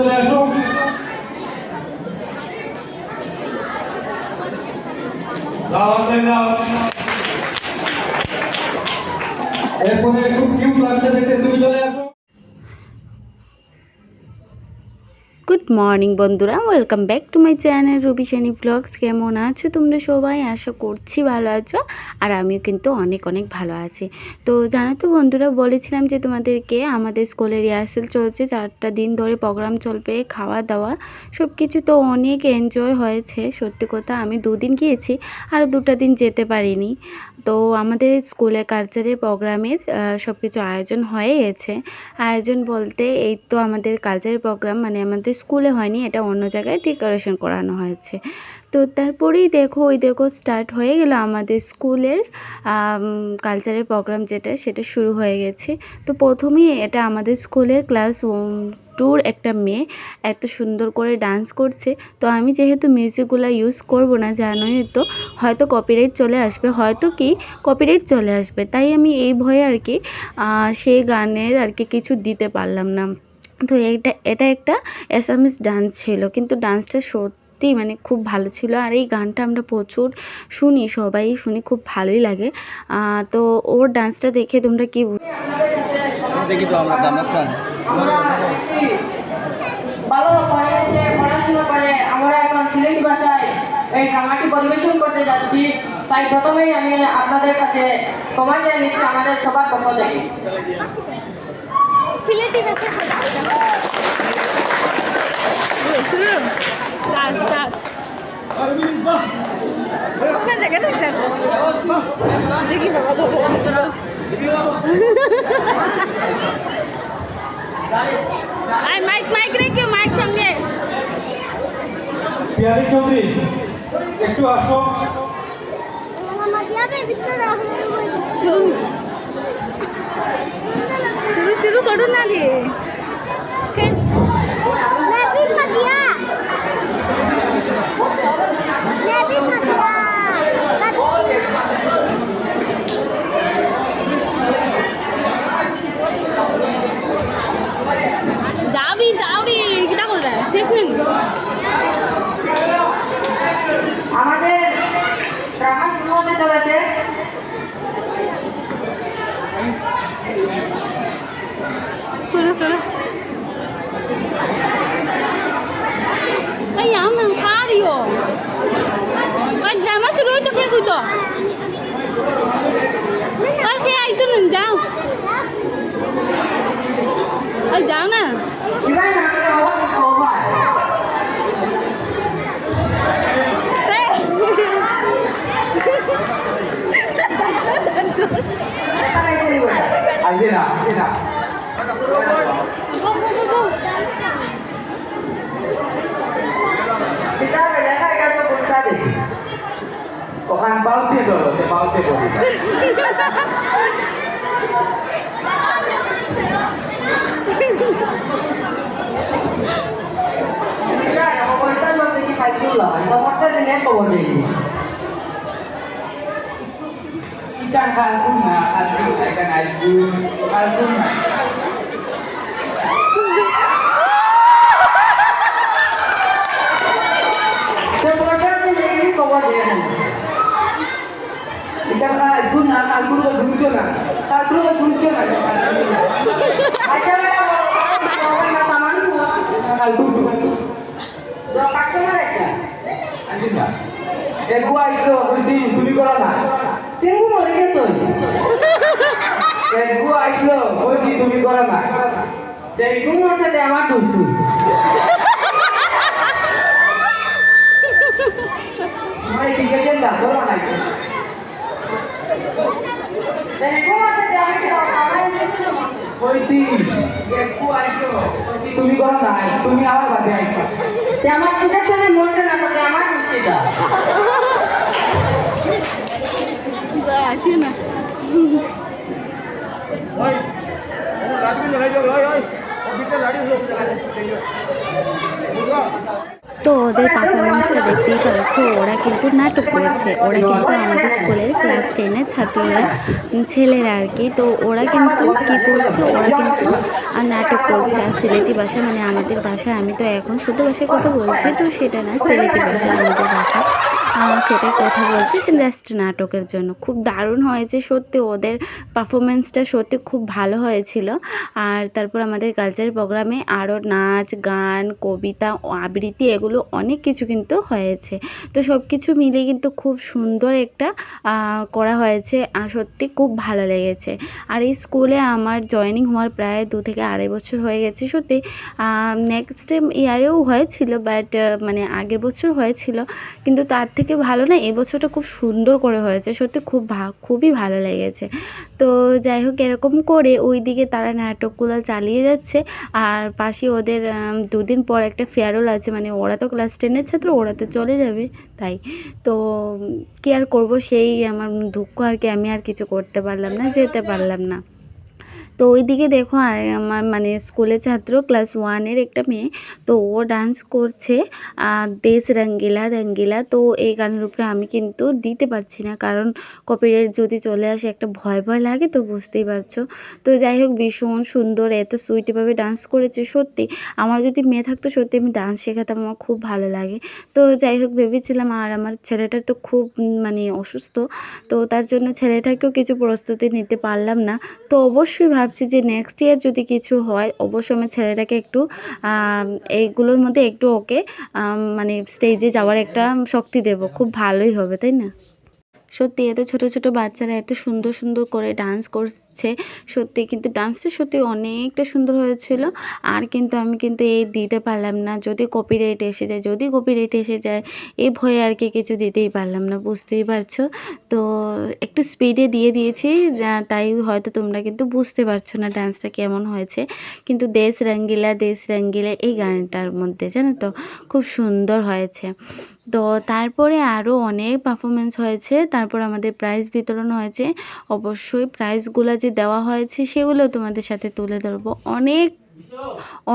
চলে good morning বন্ধুরা, welcome back to my channel Rabi Shani blogs কেমন আছো তোমরা সবাই? আশা করছি ভালো আছো, আর আমিও কিন্তু অনেক অনেক ভালো আছি। তো জানো তো বন্ধুরা, বলেছিলাম যে তোমাদেরকে আমাদের স্কুলে রিহার্সেল চলছে, চারটা দিন ধরে প্রোগ্রাম চলবে খাওয়া দাওয়া সব কিছু তো অনেক এনজয় হয়েছে। সত্যি কথা, আমি দুদিন গিয়েছি, আর দুটা দিন যেতে পারিনি। তো আমাদের স্কুলে কালচারের প্রোগ্রামের সব কিছু আয়োজন হয়ে গেছে আয়োজন বলতে এই তো আমাদের কালচারাল প্রোগ্রাম মানে আমাদের স্কুলে হয়নি, এটা অন্য জায়গায় ডেকোরেশন করানো হয়েছে। তো তারপরেই দেখো, ওই দেখো স্টার্ট হয়ে গেল আমাদের স্কুলের কালচারের প্রোগ্রাম যেটা, সেটা শুরু হয়ে গেছে। তো প্রথমেই এটা আমাদের স্কুলের ক্লাস টুর একটা মেয়ে এত সুন্দর করে ডান্স করছে। তো আমি যেহেতু মিউজিকগুলো ইউজ করব না, জানোই তো, হয়তো কপিরাইট চলে আসবে, হয়তো কি কপিরাইট চলে আসবে। তাই আমি এই ভয়ে আর কি সেই গানের আর কি কিছু দিতে পারলাম না। তো এটা এটা একটা অ্যাসামিস ডান্স ছিল। কিন্তু ডান্সটা সত্যি মানে খুব ভালো ছিল। আর এই গানটা আমরা প্রচুর শুনি সবাই শুনি খুব ভালোই লাগে। তো ওর ডান্সটা দেখে তোমরা কি ভালো পড়াশোনা করে। আমরা এখন সিলেটি ভাষায় এই ড্রামাটি পরিবেশন করতে যাচ্ছি। তাই প্রথমেই আমি আপনাদের কাছে ক্ষমা চেয়ে নিচ্ছি আমাদের সবার পক্ষ থেকে। ধরো মাইক মাইক রেখে মাইক সঙ্গে। পিয়ারি চৌধুরী একটু আসো। শুরু শুরু শুরু করো না রে ফের যাবি Ay, যাও না বিদায় না করে আবার সবাই আসে না আসে না Go, go, go, go. বিদায় দেখা ikan kalkun kalkun ikan kalkun kalkun ikan kalkun na kalkun ko dulce na kalkun ko dulce na আচ্ছা ম্যাডাম না সামান্য kalkun ko কাস্টমার একটা আসে না এগু আইতো বলছি তুমি করো না। সিঙ্গু মরে গেছো। এগু আইলো বলছি তুমি করো না। মরতে আমার দুষ্টু মানে ঠিক আছে না ধরো না সিঙ্গু মরতে আমি বলছি এগু আইলো বলছি তুমি করো না তুমি আমার বাদে আইতো আমার ইঞ্জেকশনে মরতে না থাকে আমার দুষ্টিটা আসে না ওই রাজবীর লড়াই যাও ওই ওই অফিসে গাড়ি বুঝলো তো ওদের পারফরমেন্সটা দেখতেই পাচ্ছো, ওরা কিন্তু নাটক করেছে। ওরা কিন্তু আমাদের স্কুলের ক্লাস টেনের ছাত্ররা ছেলেরা আর কি। তো ওরা কিন্তু কি করছে, ওরা কিন্তু আর নাটক করছে। আর সিলেটি ভাষা মানে আমাদের ভাষা, আমি তো এখন শুধু ভাষায় কথা বলছি, তো সেটা না সিলেটি ভাষা আমাদের ভাষা। আহ, সেটা কথা বলছি যে জাস্ট নাটকের জন্য। খুব দারুণ হয়েছে সত্যি ওদের পারফরমেন্সটা সত্যি খুব ভালো হয়েছিল। আর তারপর আমাদের কালচারাল প্রোগ্রামে আরও নাচ গান কবিতা আবৃত্তি এগুলো অনেক কিছু কিন্তু হয়েছে। তো সব কিছু মিলিয়ে কিন্তু খুব সুন্দর একটা করা হয়েছে আর সত্যি খুব ভালো লেগেছে। আর এই স্কুলে আমার জয়েনিং হওয়ার প্রায় দু থেকে আড়াই বছর হয়ে গেছে সত্যি। নেক্সট ইয়ারেও হয়েছিল বাট মানে আগের বছর হয়েছিল। কিন্তু তার থেকে ভালো না, এবছরটা খুব সুন্দর করে হয়েছে, সত্যি খুব খুবই ভালো লেগেছে। তো যাই হোক, এরকম করে ওই দিকে তারা নাটকগুলো চালিয়ে যাচ্ছে, আর পাশে ওদের দুদিন পর একটা ফেয়ারওয়েল আছে মানে ওরা তো ক্লাস টেনের ছাত্র, ওরা তো চলে যাবে, তাই। তো কি আর করব, সেই আমার দুঃখ আর কি, আমি আর কিছু করতে পারলাম না, যেতে পারলাম না। তো ওইদিকে দেখো, আর আমার মানে স্কুলের ছাত্র ক্লাস ওয়ানের একটা মেয়ে, তো ও ডান্স করছে দেশ রঙ্গিলা রঙ্গিলা, তো এই গানের উপরে আমি কিন্তু দিতে পারছি না, কারণ কপিরাইট যদি চলে আসে একটা ভয় ভয় লাগে তো বুঝতেই পারছ। তো যাই হোক, ভীষণ সুন্দর, এত সুইটিভাবে ডান্স করেছে, সত্যি। আমার যদি মেয়ে থাকতো, সত্যি আমি ডান্স শেখাতাম, আমার খুব ভালো লাগে। তো যাই হোক, ভেবেছিলাম, আর আমার ছেলেটার তো খুব মানে অসুস্থ, তো তার জন্য ছেলেটাকেও কিছু প্রস্তুতি নিতে পারলাম না। তো অবশ্যই ভাবছি যে নেক্সট ইয়ার যদি কিছু হয় অবশ্যই আমি ছেলেটাকে একটু এইগুলোর মধ্যে একটু ওকে মানে স্টেজে যাওয়ার একটা শক্তি দেব। খুব ভালোই হবে, তাই না? সত্যি এত ছোট ছোট বাচ্চারা এত সুন্দর সুন্দর করে ডান্স করছে। সত্যি কিন্তু ডান্সটা সত্যি অনেকটা সুন্দর হয়েছিল। আর কিন্তু আমি কিন্তু এই দিতে পারলাম না। যদি কপিরাইট এসে যায়, যদি কপিরাইট এসে যায় এই ভয়ে আর কি কিছু দিতেই পারলাম না, বুঝতেই পারছ? তো একটু স্পিডে দিয়ে দিয়েছি তাই হয়তো তোমরা কিন্তু বুঝতে পারছ না ডান্সটা কেমন হয়েছে। কিন্তু দেশ রঙ্গিলা দেশ রঙ্গিলা এই গানটার মধ্যে জানো তো, খুব সুন্দর হয়েছে। তো তারপরে আরও অনেক পারফরমেন্স হয়েছে। তারপর আমাদের প্রাইজ বিতরণ হয়েছে। অবশ্যই প্রাইজগুলো যে দেওয়া হয়েছে, সেগুলো তোমাদের সাথে তুলে ধরবো। অনেক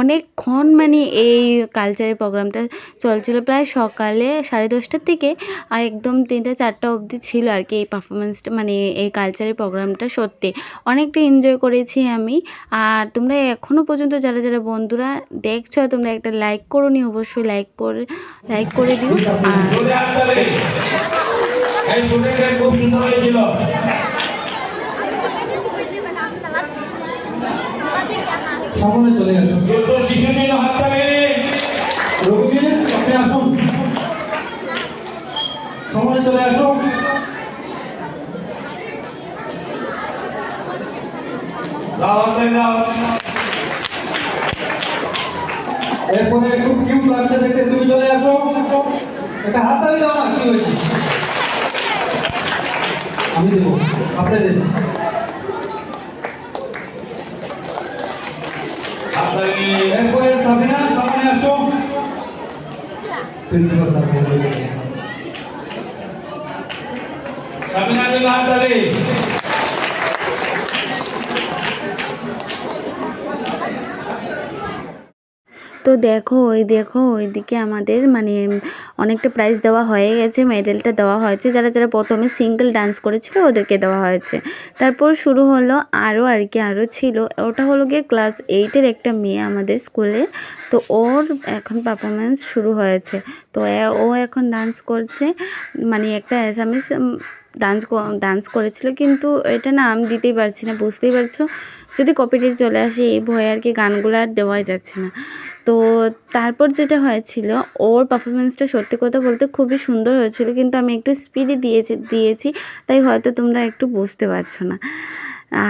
অনেকক্ষণ মানে এই কালচারের প্রোগ্রামটা চলছিল, প্রায় সকালে সাড়ে দশটার থেকে আর একদম তিনটে, চারটা অবধি ছিল আর কি এই পারফরমেন্সটা মানে এই কালচারের প্রোগ্রামটা সত্যি। অনেকটা এনজয় করেছি আমি। আর তোমরা এখনও পর্যন্ত যারা যারা বন্ধুরা দেখছ, তোমরা একটা লাইক করো নি, অবশ্যই লাইক করে লাইক করে দিও। আর জোরে হাততালি। এই স্টুডেন্টদের খুব সুন্দর হয়েছিল সামনে চলে আসুন। যত শিশু নিল হাততালি রঘুবীর আপনি আসুন। সামনে চলে আসুন। এরপরে খুব কিউট লাগছে দেখতে তুমি চলে আসো। একটা হাততালি দাও না কি হয়েছে? আমি দেবো আপনি দেবো হাততালি এরপরে সাবিনা সামনে আসো প্রিন্সিপাল সাহেব সাবিনা দিল হাততালি তো দেখো, ওই দেখো, ওইদিকে আমাদের মানে অনেকটা প্রাইজ দেওয়া হয়ে গেছে মেডেলটা দেওয়া হয়েছে। যারা যারা প্রথমে সিঙ্গেল ডান্স করেছিল, ওদেরকে দেওয়া হয়েছে। তারপর শুরু হলো আরও আর কি আরও ছিল। ওটা হলো গিয়ে ক্লাস এইটের একটা মেয়ে আমাদের স্কুলে তো ওর এখন পারফরমেন্স শুরু হয়েছে। তো ও এখন ডান্স করছে। মানে একটা অ্যাসামিস ডান্স ডান্স করেছিল, কিন্তু এটা না আমি দিতেই পারছি না, বুঝতেই পারছ? যদি কপিরাইট চলে আসে, এই ভয়ে আর কি গানগুলো আর দেওয়াই যাচ্ছে না। তো তারপর যেটা হয়েছিল, ওর পারফরমেন্সটা সত্যি কথা বলতে খুবই সুন্দর হয়েছিল, কিন্তু আমি একটু স্পিডে দিয়েছি দিয়েছি, তাই হয়তো তোমরা একটু বুঝতে পারছ না।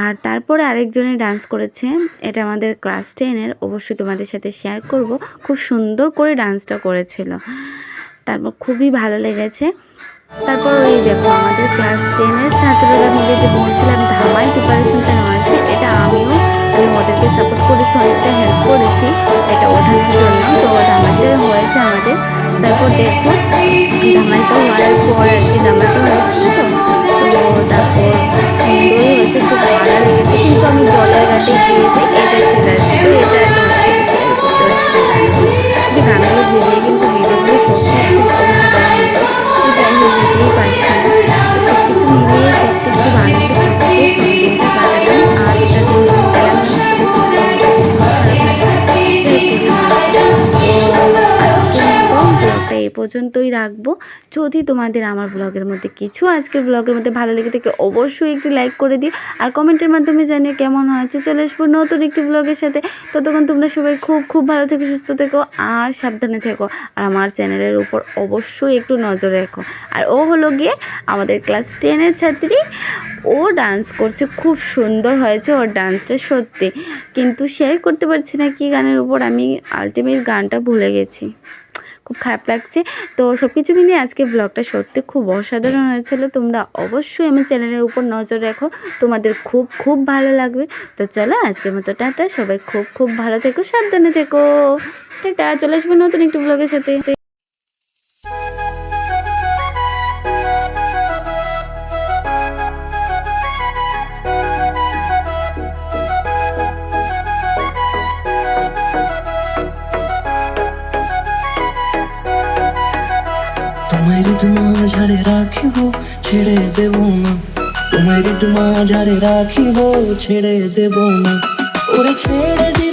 আর তারপরে আরেকজনে ডান্স করেছে, এটা আমাদের ক্লাস টেনের অবশ্যই তোমাদের সাথে শেয়ার করব, খুব সুন্দর করে ডান্সটা করেছিল। তারপর খুবই ভালো লেগেছে। তারপর ওই দেখো, আমাদের ক্লাস টেনের ছাত্ররা মিলে যে বলছিলাম ধামাই প্রিপারেশনটা হয়েছে এটা আমিও, আমি ওদেরকে সাপোর্ট করেছি, অনেকটা হেল্প করেছি, এটা ওঠানোর জন্য। তো ধামাইটা হয়েছে আমাদের। তারপর দেখো পর্যন্তই রাখব। যদি তোমাদের আমার ব্লগের মধ্যে কিছু আজকের ব্লগের মধ্যে ভালো লেগে থাকে, অবশ্যই একটি লাইক করে দিও। আর কমেন্টের মাধ্যমে জানিয়ে কেমন হয়েছে। চলে আসব নতুন একটি ব্লগের সাথে। ততক্ষণ তোমরা সবাই খুব খুব ভালো থেকো, সুস্থ থেকো আর সাবধানে থেকো। আর আমার চ্যানেলের উপর অবশ্যই একটু নজর রেখো। আর ও হলো গিয়ে আমাদের ক্লাস টেনের ছাত্রী। ও ডান্স করছে, খুব সুন্দর হয়েছে ওর ডান্সটা সত্যি। কিন্তু শেয়ার করতে পারছি না কি গানের উপর, আমি আলটিমেট গানটা ভুলে গেছি। খুব খারাপ লাগছে। তো সব কিছু মিলিয়ে আজকে ব্লগটা সত্যি খুব অসাধারণ হয়েছিল। তোমরা অবশ্যই আমার চ্যানেলের উপর নজর রাখো। তোমাদের খুব খুব ভালো লাগবে। তো চলো আজকের মতো টাটা। সবাই খুব খুব ভালো থেকো। সাবধানে থেকো। টাটা। চলে আসবে নতুন একটু ব্লগের সাথে। তোমার মাঝারে রাখিব ছেড়ে দেব না। তোমার মাঝারে রাখিব ছেড়ে দেব না। ওরে ছেড়ে